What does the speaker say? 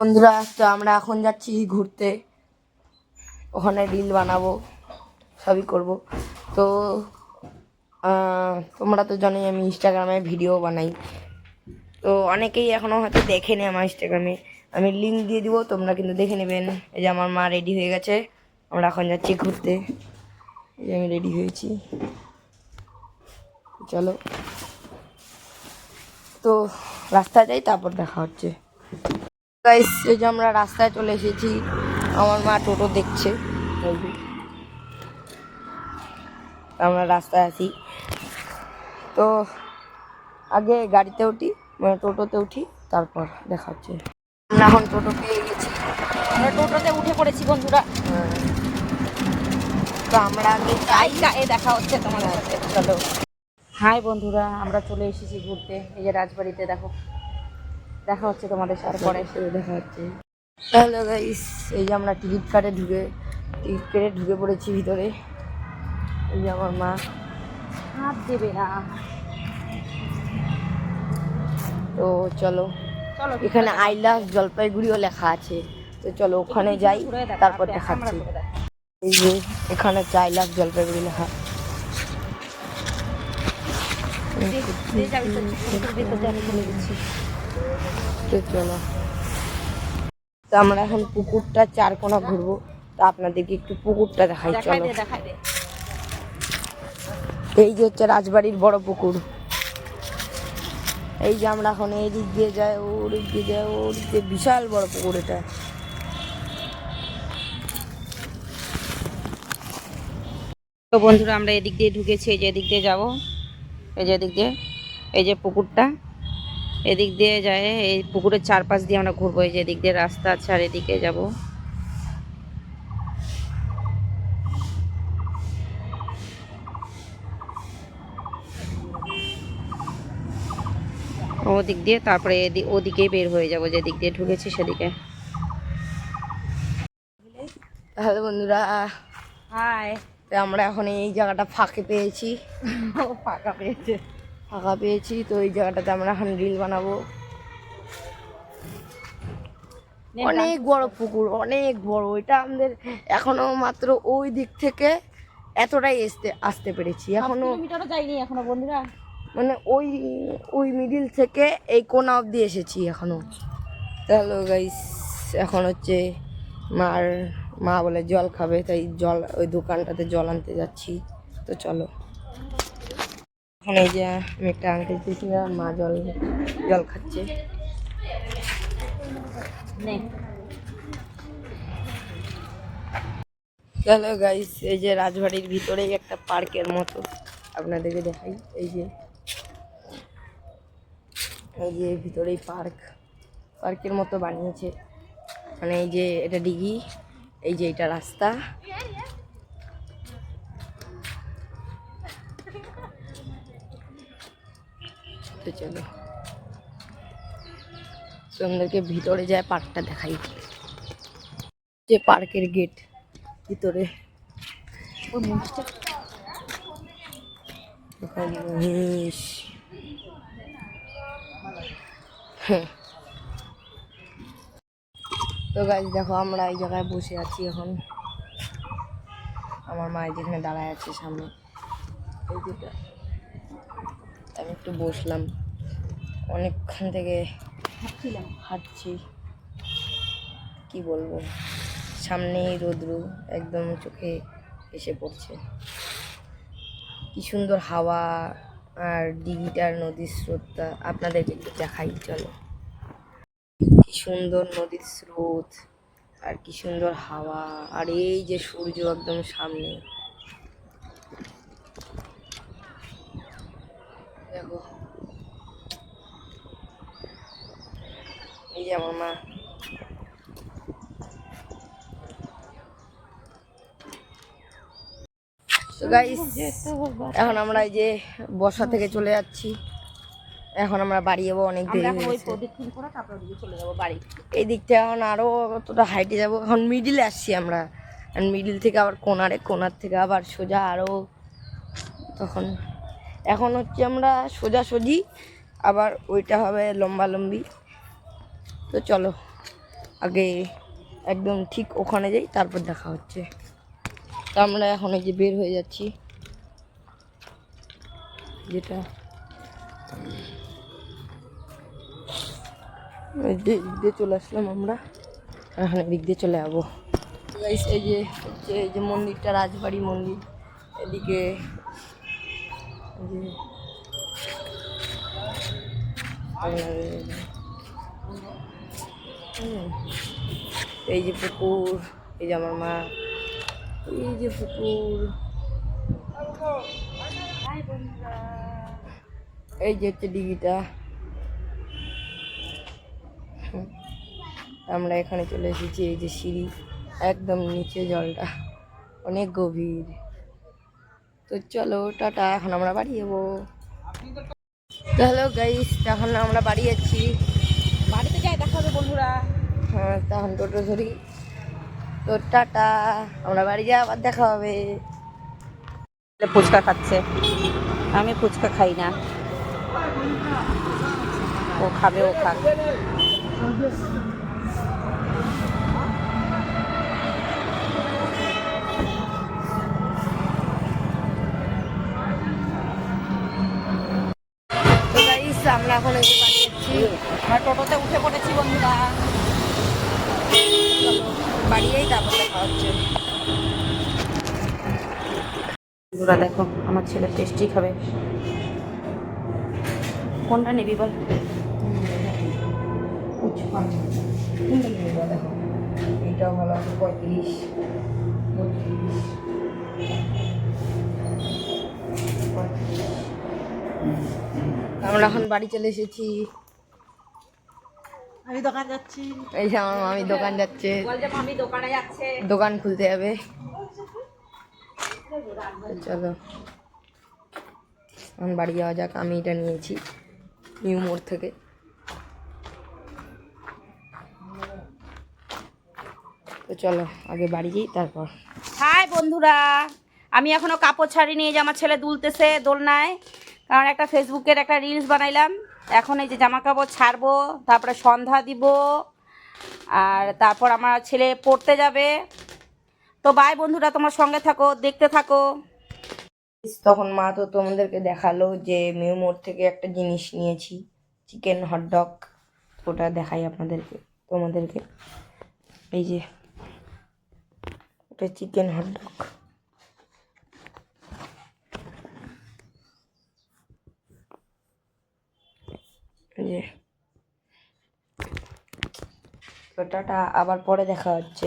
বন্ধুরা, তো আমরা এখন যাচ্ছি ঘুরতে। ওখানে রিল বানাবো, সবই করব। তো তোমরা তো জানোই আমি ইনস্টাগ্রামে ভিডিও বানাই। তো অনেকেই এখনও হয়তো দেখেনি আমার ইনস্টাগ্রামে আমি লিঙ্ক দিয়ে দিব, তোমরা কিন্তু দেখে নেবেন। এই যে আমার মা রেডি হয়ে গেছে। আমরা এখন যাচ্ছি ঘুরতে। এই যে আমি রেডি হয়েছি। চলো। তো রাস্তায় যাই, তারপর দেখা হচ্ছে। গাইস এই যে আমরা রাস্তায় চলে এসেছি। আমার মা টোটো দেখছে। আমরা রাস্তায় আছি। তো আগে গাড়িতে উঠি মানে টোটোতে উঠি, তারপর দেখা হচ্ছে। আমরা এখন টোটো পেয়ে গেছি। আমরা টোটোতে উঠে পড়েছি, বন্ধুরা। তো আমরা আগে তাই গায়ে দেখা হচ্ছে তোমার চলো। হাই বন্ধুরা, আমরা চলে এসেছি ঘুরতে। এই যে রাজবাড়িতে, দেখো। দেখা হচ্ছে তোমাদের সাথে পরে এসে দেখা হচ্ছে হ্যালো গাইস এই যে আমরা টিকিট কাটে ঢুকে টিকিট কেটে ঢুকে পড়েছি ভিতরে এই যে আমার মা হাত দেবে না তো চলো চলো এখানে আই লাভ জলপাইগুড়িও লেখা আছে তো চলো ওখানে যাই তারপর দেখাচ্ছি। এই যে এখানে চাই লাভ জলপাইগুড়ি লেখা যাবি তো আমরা এখন পুকুরটা চার কোনা ঘুরবো। তো আপনাদেরকে একটু পুকুরটা দেখাই চলো। এই যে হচ্ছে রাজবাড়ির বড় পুকুর। এই যে আমরা এখন এই দিক দিয়ে যাই ওর দিক দিয়ে যাই ওর দিক দিয়ে বিশাল বড় পুকুর এটা। তো বন্ধুরা আমরা এদিক দিয়ে ঢুকেছি এই যে এদিক দিয়ে যাব এই যে এদিক দিয়ে এই যে পুকুরটা। এদিক দিয়ে যায় এই পুকুরের চারপাশ দিয়ে আমরা ঘুরবো এই যে এদিক দিয়ে রাস্তা আছে আর এদিকে যাব। ওদিক দিয়ে তারপরে এদিক ওদিকেই বের হয়ে যাব যেদিক দিয়ে ঢুকেছি সেদিকে। তাহলে বন্ধুরা হাই তো আমরা এখন এই জায়গাটা ফাঁকে পেয়েছি। ও ফাঁকা পেয়েছে। ফাঁকা পেয়েছি তো এই জায়গাটাতে আমরা এখন রিল বানাবো। অনেক বড় পুকুর অনেক বড়। এটা আমাদের এখনও মাত্র ওই দিক থেকে এতটাই আসতে আসতে পেরেছি। এখনও যাইনি এখনও বন্ধুরা। মানে ওই ওই মিডিল থেকে এই কোনা অবধি এসেছি এখনও। হ্যালো গাইস এখন হচ্ছে মার মা বলে জল খাবে তাই জল ওই দোকানটাতে জল আনতে যাচ্ছি। তো চলো। এখন এই যে আমি একটা আঙ্কেল দিয়েছি আর মা জল জল খাচ্ছে। হ্যালো গাইস এই যে রাজবাড়ির ভিতরেই একটা পার্কের মতো আপনাদেরকে দেখাই। এই যে এই যে ভিতরেই পার্ক। পার্কের মতো বানিয়েছে। মানে এই যে এটা ডিগি, এই যে এটা রাস্তা। তো চলো। তো আমাদেরকে ভিতরে যায় পার্কটা দেখাই। যে পার্কের গেট ভিতরে। হ্যাঁ। তো গাছ দেখো আমরা এই জায়গায় বসে আছি এখন। আমার মা যেখানে দাঁড়ায় আছে সামনে। এই যেটা আমি একটু বসলাম। অনেকক্ষণ থেকে ভাবছিলাম হাঁটছি। কি বলব? সামনেই রোদ্রু একদম চোখে এসে পড়ছে। কি সুন্দর হাওয়া আর ডিগিটার নদীর স্রোতটা। আপনাদেরকে একটু দেখাই চলো। কি সুন্দর নদীর স্রোত আর কি সুন্দর হাওয়া। আর এই যে সূর্য একদম সামনে দেখো এই যে আমার মা এখন আমরা এই যে বর্ষা থেকে চলে যাচ্ছি। এখন আমরা বাড়ি যাব অনেক দেরি এই দিকটা এখন আরও অতটা হাইটে যাব। এখন মিডিলে আসছি আমরা। মিডিল থেকে আবার কোনারে কোনার থেকে আবার সোজা আরও তখন। এখন হচ্ছে আমরা সোজাসুজি আবার ওইটা হবে লম্বা লম্বি। তো চলো, আগে একদম ঠিক ওখানে যাই, তারপর দেখা হচ্ছে। তো আমরা এখন এই যে বের হয়ে যাচ্ছি। যেটা এদিক দিয়ে চলে আসলাম আমরা। এখন এদিক দিয়ে চলে যাব। এই যে হচ্ছে, এই যে মন্দিরটা, রাজবাড়ি মন্দির। এদিকে যে এই যে পুকুর, এই যে আমার মা, এই যে পুকুর। এই যে হচ্ছে ডিগিটা। আমরা এখানে চলে এসেছি, এই যে সিঁড়ি, একদম নিচে জলটা, অনেক গভীর। তো চলো, টাটা, এখন আমরা বাড়ি যাব। হ্যালো গাইস, এখন আমরা বাড়ি যাচ্ছি। বন্ধুরা। হ্যাঁ তখন টোটো ধরি। তো টাটা আমরা বাড়ি যাই আবার দেখা হবে। ফুচকা খাচ্ছে। আমি ফুচকা খাই না। ও খাবে ও খাক। আমরা এখন এই যে বাড়ি যাচ্ছি আমরা টোটোতে উঠে পড়েছি বন্ধুরা বাড়ি যাই তারপর দেখা হচ্ছে। বন্ধুরা দেখো আমার ছেলে টেস্টি খাবে। কোনটা নিবি বল? ফুচকা কোনটা নেব দেখো। এটাও ভালো আছে পঁয়ত্রিশ বত্রিশ। আমরা এখন বাড়ি চলে এসেছি। আমি দোকান যাচ্ছি। এই যে আমার মামি দোকান যাচ্ছে। মামি দোকানে যাচ্ছে। দোকান খুলতে যাবে। চলো। এখন বাড়ি যাওয়া যাক আমি এটা নিয়েছি নিউ মোড় থেকে। তো চলো আগে বাড়ি যাই তারপর। হাই বন্ধুরা আমি এখনও কাপড় ছাড়ি নিয়ে যে আমার ছেলে দুলতেছে দোলনায়। কারণ একটা ফেসবুকের একটা রিলস বানাইলাম। এখন এই যে জামা কাপড় ছাড়বো, তারপরে সন্ধ্যা দিব, আর তারপর আমার ছেলে পড়তে যাবে। তো বাই বন্ধুরা, তোমার সঙ্গে থাকো, দেখতে থাকো। তখন মা তো তোমাদেরকে দেখাল যে মিউ মোড় থেকে একটা জিনিস নিয়েছি চিকেন হটডগ ওটা দেখাই আপনাদেরকে, তোমাদেরকে। এই যে, ওটা চিকেন হটডগ এই যে তো টাটা আবার পরে দেখা হচ্ছে।